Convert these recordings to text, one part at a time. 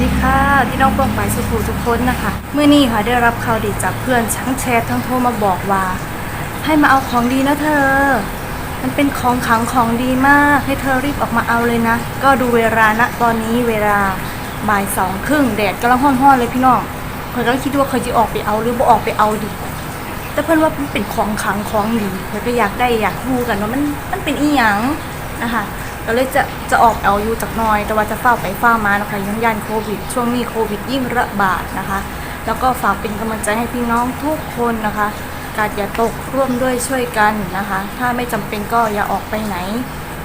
ดีค่ะที่น้องปองไปสุภูทุกคนนะคะเมื่อนี้ค่ะได้รับข่าวดีจากเพื่อนทั้งแชททั้งโทรมาบอกว่า ให้มาเอาของดีนะเธอ มันเป็นของขังของดีมาก ให้เธอรีบออกมาเอาเลยนะ ก็ดูเวลาณตอนนี้เวลาบ่ายสองครึ่งแดดกำลังห้อนๆเลยพี่น้อง เพื่นก็คิดว่าเคยจะออกไปเอาหรือบ่ออกไปเอาดี แต่เพื่อนว่ามันเป็นของขังของดีเพื่นก็อยากได้อยากรู้กันว่ามันมันเป็นอีหยังนะคะก็เลยจะจะออกเอาอยู่จากน้อย แต่ว่าจะเฝ้าไปเฝ้ามานะคะยังยันโควิด ช่วงนี้โควิดยิ่งระบาดนะคะ แล้วก็ฝากเป็นกำลังใจให้พี่น้องทุกคนนะคะ การอย่าตกร่วมด้วยช่วยกันนะคะ ถ้าไม่จำเป็นก็อย่าออกไปไหน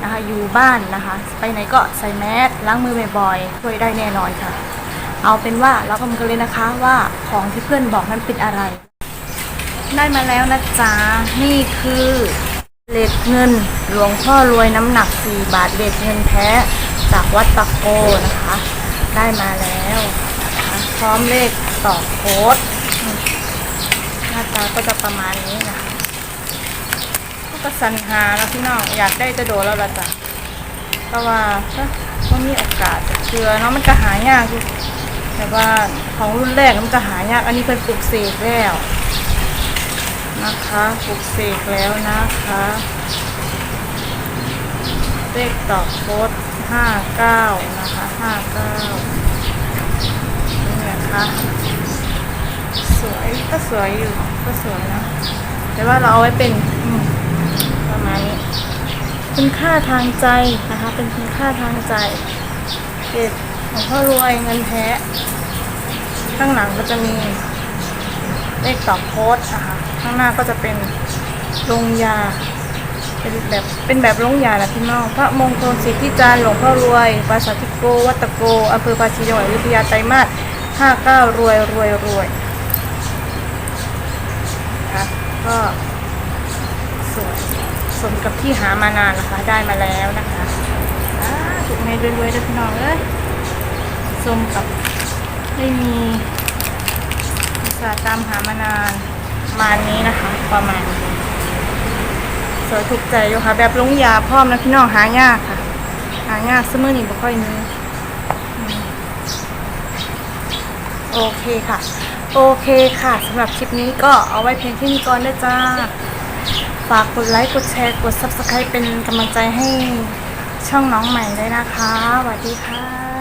นะคะ อยู่บ้านนะคะ ไปไหนก็ใส่แมสล้างมือบ่อยๆช่วยได้แน่นอนค่ะ เอาเป็นว่าเราก็มกันเลยนะคะว่าของที่เพื่อนบอกนั้นเป็นอะไร ได้มาแล้วนะจ๊ะ นี่คือเหล็กเงินหลวงพ่อรวยน้ำหนัก 4 บาทเหล็กเงินแท้จากวัดตะโกนะคะ ได้มาแล้วนะะพร้อมเลขต่อโค้ดอืมหน้าตาก็จะประมาณนี้นะคะก็สันหาแล้วพี่น้องอยากได้จะโดนแล้วละจ้ะเพราะว่าก็มีโอกาสเชื่อเนาะมันก็หายากอยู่ แต่ว่าของรุ่นแรกมันก็หายาก อันนี้เป็นปลุกเสกแล้วนะคะปลุกเสกแล้วนะคะเลขต่อโค้ดห้าเก้านะคะห้าเก้านี่นะคะสวยก็สวยอยู่ก็สวยนะ แต่ว่าเราเอาไว้เป็นประมาณนี้คุณค่าทางใจนะคะ เป็นคุณค่าทางใจเด็ ดของพ่อรวยเงินแท้ ข้างหลังก็จะมีเลขต่อโค้ดนะคะข้างหน้าก็จะเป็นลงยา เป็นแบบเป็นแบบลงยาแหละพี่น้องพระมงคลสิทธิจารย์หลวงพ่อรวยปราสาทิโก วัตโกอำเภอภาชีจังหวัดยุธยาไตรมาสห้าเก้ารวยรวยรวยนะคะก็สวยสมกับที่หามานานนะคะได้มาแล้วนะคะถูกในรวยๆด้วยพี่น้องเอ้ย สมกับได้มีอุตส่าห์ตามหามานานมานี้นะคะ ประมาณสวยถูกใจอยู่ค่ะ แบบลงยาพร้อมนะพี่น้องหายากค่ะ หายากสมือนี่บ่ค่อยมีโอเคค่ะ โอเคค่ะสำหรับคลิปนี้ก็เอาไว้เพียงแค่นี้ก่อนนะจ้า ฝากกดไลค์กดแชร์กด subscribe เป็นกำลังใจให้ช่องน้องใหม่ด้วยนะคะสวัสดีค่ะ